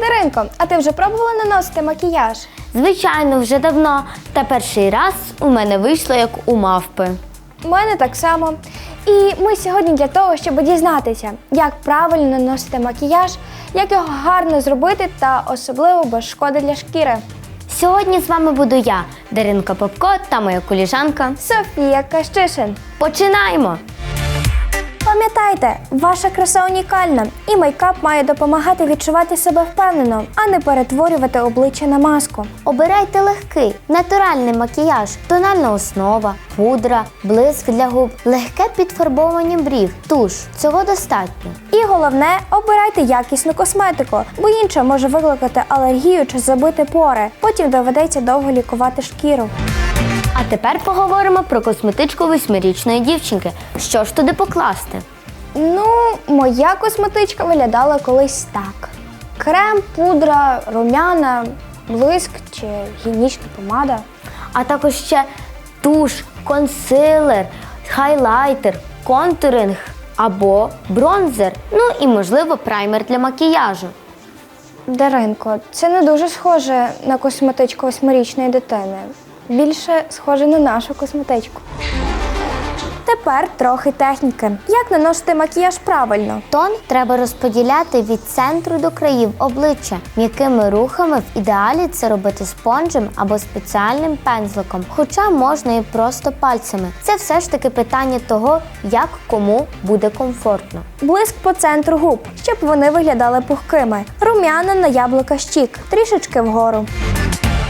Даринко, а ти вже пробувала наносити макіяж? Звичайно, вже давно. Та перший раз у мене вийшло як у мавпи. У мене так само. І ми сьогодні для того, щоб дізнатися, як правильно наносити макіяж, як його гарно зробити та особливо без шкоди для шкіри. Сьогодні з вами буду я, Даринка Попко та моя коліжанка. Софія Кащишин. Починаємо! Пам'ятайте, ваша краса унікальна, і мейкап має допомагати відчувати себе впевнено, а не перетворювати обличчя на маску. Обирайте легкий, натуральний макіяж, тональна основа, пудра, блиск для губ, легке підфарбовування брів, туш. Цього достатньо. І головне, обирайте якісну косметику, бо інша може викликати алергію чи забити пори. Потім доведеться довго лікувати шкіру. А тепер поговоримо про косметичку восьмирічної дівчинки. Що ж туди покласти? Ну, моя косметичка виглядала колись так: крем, пудра, румяна, блиск чи гігієнічна помада. а також ще туш, консилер, хайлайтер, контуринг або бронзер, ну і можливо праймер для макіяжу. Даринко, це не дуже схоже на косметичку восьмирічної дитини. Більше схоже на нашу косметичку. Тепер трохи техніки. Як наносити макіяж правильно? Тон треба розподіляти від центру до країв обличчя. М'якими рухами в ідеалі це робити спонжем або спеціальним пензликом, хоча можна і просто пальцями. Це все ж таки питання того, як кому буде комфортно. Блиск по центру губ, щоб вони виглядали пухкими. Румяна на яблука щік, трішечки вгору.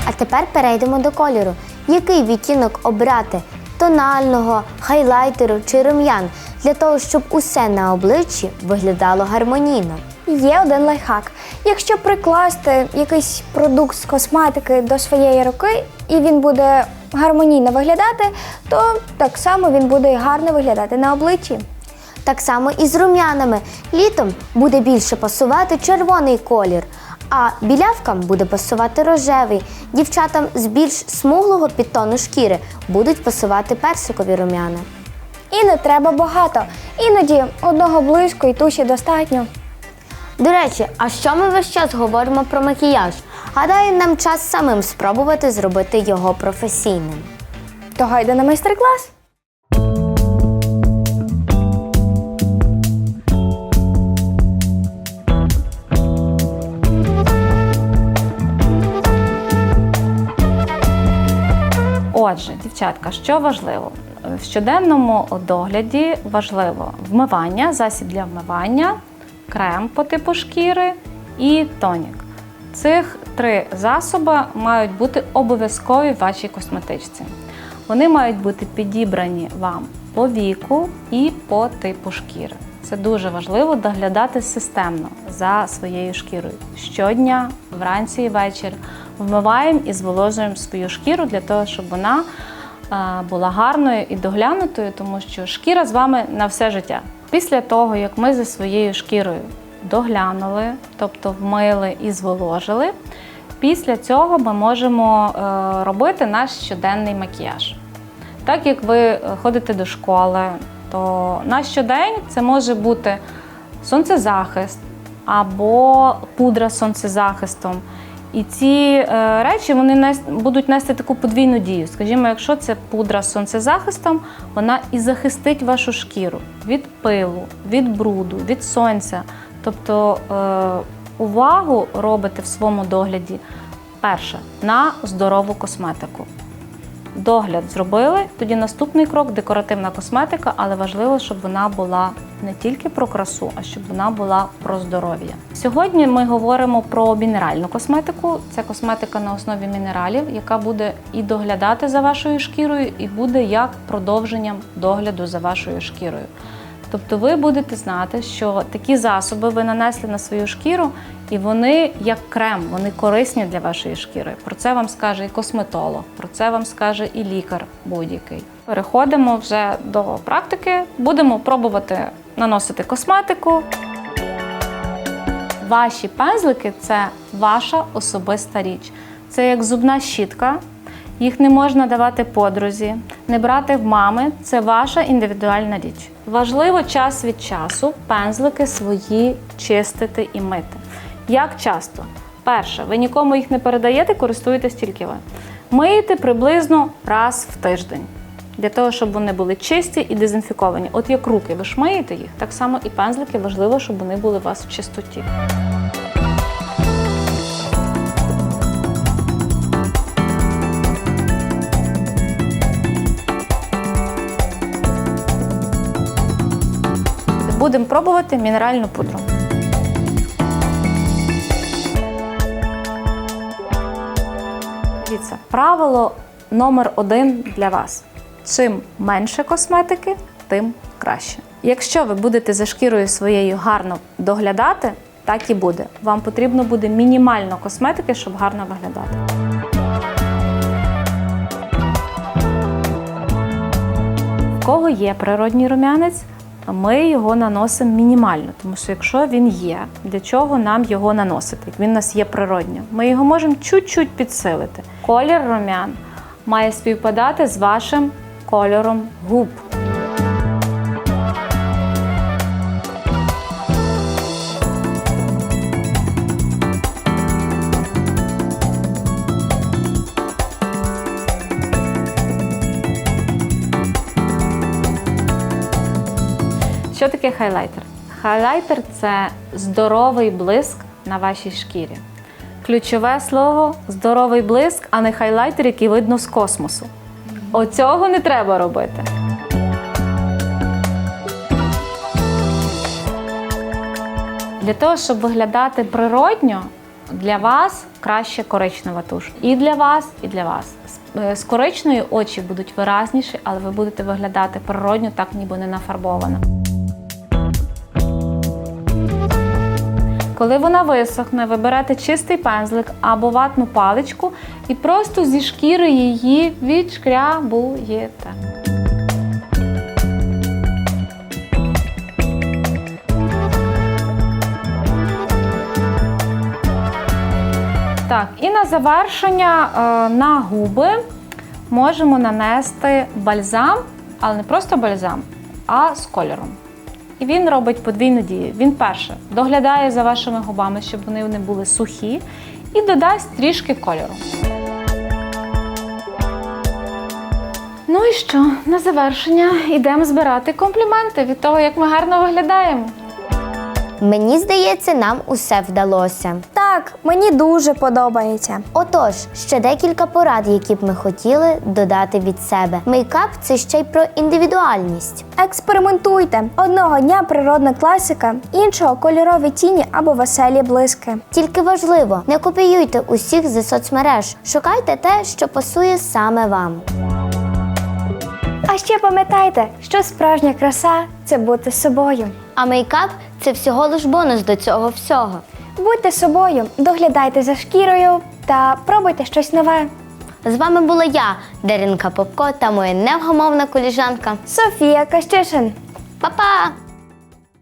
А тепер перейдемо до кольору. Який відтінок обрати? Тонального, хайлайтеру чи рум'ян для того, щоб усе на обличчі виглядало гармонійно. Є один лайфхак. Якщо прикласти якийсь продукт з косметики до своєї руки, і він буде гармонійно виглядати, то так само він буде і гарно виглядати на обличчі. Так само і з рум'янами. Літом буде більше пасувати червоний колір, а білявкам буде пасувати рожевий. Дівчатам з більш смуглого підтону шкіри будуть пасувати персикові рум'яна. І не треба багато. Іноді одного блиску і туші достатньо. До речі, а що ми весь час говоримо про макіяж? Гадаю, нам час самим спробувати зробити його професійним. То гайда на майстер-клас. Отже, дівчатка, що важливо? В щоденному догляді важливо вмивання, засіб для вмивання, крем по типу шкіри і тонік. Цих три засоби мають бути обов'язкові в вашій косметичці. Вони мають бути підібрані вам по віку і по типу шкіри. Це дуже важливо доглядати системно за своєю шкірою. Щодня, вранці і ввечері вмиваємо і зволожуємо свою шкіру для того, щоб вона е, була гарною і доглянутою, тому що шкіра з вами на все життя. Після того, як ми за своєю шкірою доглянули, тобто вмили і зволожили, після цього ми можемо е, робити наш щоденний макіяж. Так як ви е, ходите до школи, то на щодень це може бути сонцезахист або пудра з сонцезахистом. І ці е, речі вони будуть нести таку подвійну дію. Скажімо, якщо це пудра з сонцезахистом, вона і захистить вашу шкіру від пилу, від бруду, від сонця. Тобто е, увагу робите в своєму догляді перше на здорову косметику. Догляд зробили, тоді наступний крок декоративна косметика, але важливо, щоб вона була не тільки про красу, а щоб вона була про здоров'я. Сьогодні ми говоримо про мінеральну косметику. Це косметика на основі мінералів, яка буде і доглядати за вашою шкірою, і буде як продовженням догляду за вашою шкірою. Тобто ви будете знати, що такі засоби ви нанесли на свою шкіру, і вони як крем, вони корисні для вашої шкіри. Про це вам скаже і косметолог, про це вам скаже і лікар будь-який. Переходимо вже до практики. Будемо пробувати наносити косметику. Ваші пензлики це ваша особиста річ. Це як зубна щітка. Їх не можна давати подрузі, не брати в мами це ваша індивідуальна річ. Важливо час від часу пензлики свої чистити і мити. Як часто? Перше, ви нікому їх не передаєте, користуєтесь тільки ви. Миєте приблизно раз в тиждень. Для того, щоб вони були чисті і дезінфіковані. От як руки ви ж миєте їх, так само і пензлики важливо, щоб вони були у вас в чистоті. Будемо пробувати мінеральну пудру. Дивіться, правило номер один для вас: чим менше косметики, тим краще. Якщо ви будете за шкірою своєю гарно доглядати, так і буде. Вам потрібно буде мінімально косметики, щоб гарно виглядати. В кого є природній рум'янець, ми його наносимо мінімально, тому що якщо він є, для чого нам його наносити? Він у нас є природньо, ми його можемо чуть-чуть підсилити. Колір рум'ян має співпадати з вашим кольором губ. Що таке хайлайтер? Хайлайтер це здоровий блиск на вашій шкірі. Ключове слово здоровий блиск, а не хайлайтер, який видно з космосу. Оцього не треба робити. Для того, щоб виглядати природньо, для вас краще коричнева туш. І для вас, і для вас. З- е, коричною очі будуть виразніші, але ви будете виглядати природньо, так ніби не нафарбована. Коли вона висохне, ви берете чистий пензлик або ватну паличку і просто зі шкіри її відшкрябуєте. Так, і на завершення е, на губи можемо нанести бальзам, але не просто бальзам, а з кольором. І він робить подвійну дію. Він перше доглядає за вашими губами, щоб вони не були сухі, і додасть трішки кольору. Ну і що? На завершення йдемо збирати компліменти від того, як ми гарно виглядаємо. Мені здається, нам усе вдалося. Так, мені дуже подобається. Отож, ще декілька порад, які б ми хотіли додати від себе. Мейкап це ще й про індивідуальність. Експериментуйте. Одного дня природна класика, іншого кольорові тіні або веселі блиски. Тільки важливо, не копіюйте усіх зі соцмереж. Шукайте те, що пасує саме вам. А ще пам'ятайте, що справжня краса це бути собою. А мейкап це всього лиш бонус до цього всього. Будьте собою, доглядайте за шкірою та пробуйте щось нове. З вами була я, Даринка Попко та моя невгомовна коліжанка. Софія Кащишин. Па-па!